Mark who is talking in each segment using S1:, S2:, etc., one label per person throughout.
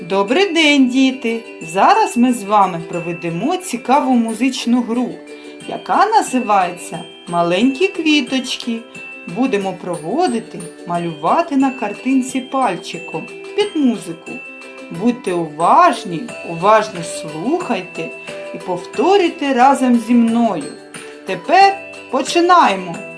S1: Добрий день, діти! Зараз ми з вами проведемо цікаву музичну гру, яка називається Маленькі квіточки. Будемо проводити, малювати на картинці пальчиком під музику. Будьте уважні, уважно слухайте і повторюйте разом зі мною. Тепер починаємо!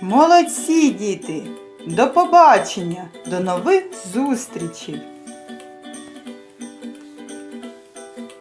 S1: Молодці, діти! До побачення, до нових зустрічей!